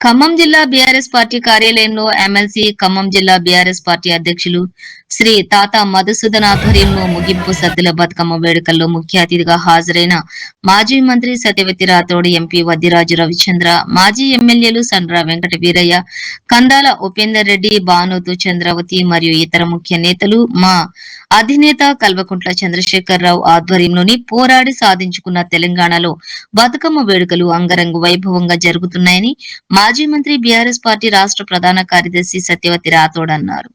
ఖమ్మం జిల్లా BRS party కార్యాలయంలో MLC Khammam జిల్లా బీఆర్ఎస్ పార్టీ అధ్యక్షులు శ్రీ తాత మధుసూదన్ ఆధ్వర్యంలో ముగింపు సద్దుల బతుకమ్మ వేడుకల్లో ముఖ్య అతిథిగా హాజరైన మాజీ మంత్రి సత్యవతి రాథోడ్ ఎంపీ వద్దిరాజు రవిచంద్ర మాజీ ఎమ్మెల్యేలు సండ్ర వెంకట వీరయ్య కందాల ఉపేందర్ రెడ్డి భానుతు చంద్రవతి మరియు ఇతర ముఖ్య నేతలు మా అధినేత కల్వకుంట్ల చంద్రశేఖర్ రావు ఆధ్వర్యంలోని పోరాడి సాధించుకున్న తెలంగాణలో బతుకమ్మ వేడుకలు అంగరంగ వైభవంగా జరుగుతున్నాయని మా మాజీ మంత్రి బీఆర్ఎస్ పార్టీ రాష్ట్ర ప్రధాన కార్యదర్శి సత్యవతి రాథోడ్ అన్నారు.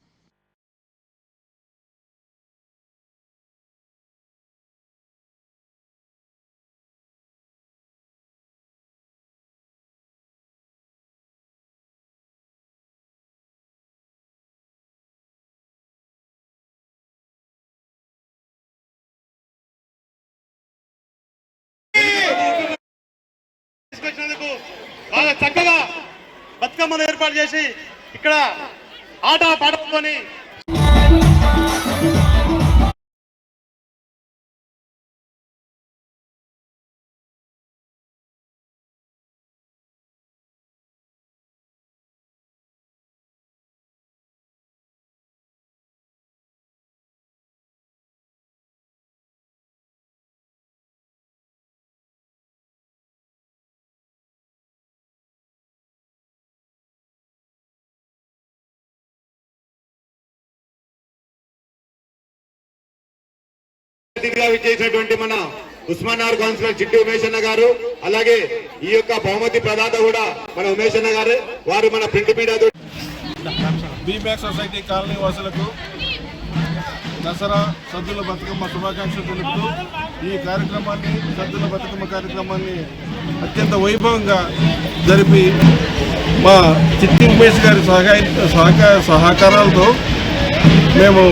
తీసుకొచ్చినందుకు చక్కగా బతుకమ్మను ఏర్పాటు చేసి ఇక్కడ ఆట పాటలతోని అతిథిగా విచ్చేసినటువంటి మన ఉస్మానార్ కౌన్సిలర్ చిట్టి ఉమేష్ అన్న గారు అలాగే ఈ యొక్క బహుమతి ప్రదాత కూడా మన ఉమేష్ అన్న గారు. వారు మన ప్రింట్ మీడియా బీబ్యాక్ సొసైటీ కాలనీ వాసులకు దసరా సద్దుల బతుకమ్మ శుభాకాంక్షలు తెలుపుతూ ఈ కార్యక్రమాన్ని సద్దుల బతుకమ్మ కార్యక్రమాన్ని అత్యంత వైభవంగా జరిపి మా చిట్టి ఉమేష్ గారి సహకార సహకారాలతో మేము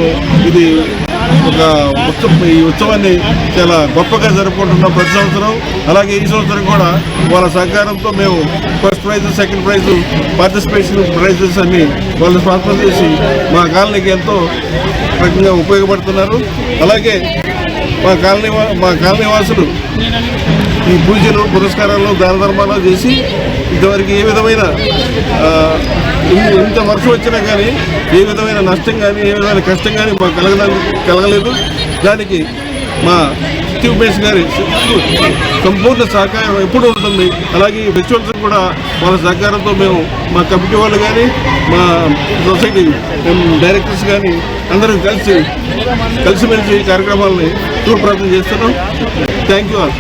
ఇది ఒక ఉత్సవం ఈ ఉత్సవాన్ని చాలా గొప్పగా జరుపుకుంటున్నాం ప్రతి సంవత్సరం. అలాగే ఈ సంవత్సరం కూడా వాళ్ళ సహకారంతో మేము first prize second prize participation prizes అన్ని వాళ్ళు స్పాన్సర్ చేసి మా కాలనీకి ఎంతో రకంగా ఉపయోగపడుతున్నారు. అలాగే మా కాలనీ మా కాలనీ వాసులు ఈ పూజలు పురస్కారాలు దాన ధర్మాలు చేసి ఇదివరకు ఏ విధమైన ఇంత వర్షం వచ్చినా కానీ ఏ విధమైన నష్టం కానీ ఏ విధమైన కష్టం కానీ మాకు కలగడానికి కలగలేదు. దానికి మా చిట్టి ఉమేష్ గారి సంపూర్ణ సహకారం ఎప్పుడు ఉంటుంది. అలాగే ఈ ఫెస్టివల్స్ కూడా వాళ్ళ సహకారంతో మేము మా కమిటీ వాళ్ళు కానీ మా సొసైటీ డైరెక్టర్స్ కానీ అందరం కలిసి కలిసిమెలిసి ఈ కార్యక్రమాలని తూర్ప్రాప్తం చేస్తున్నాం. Thank you all.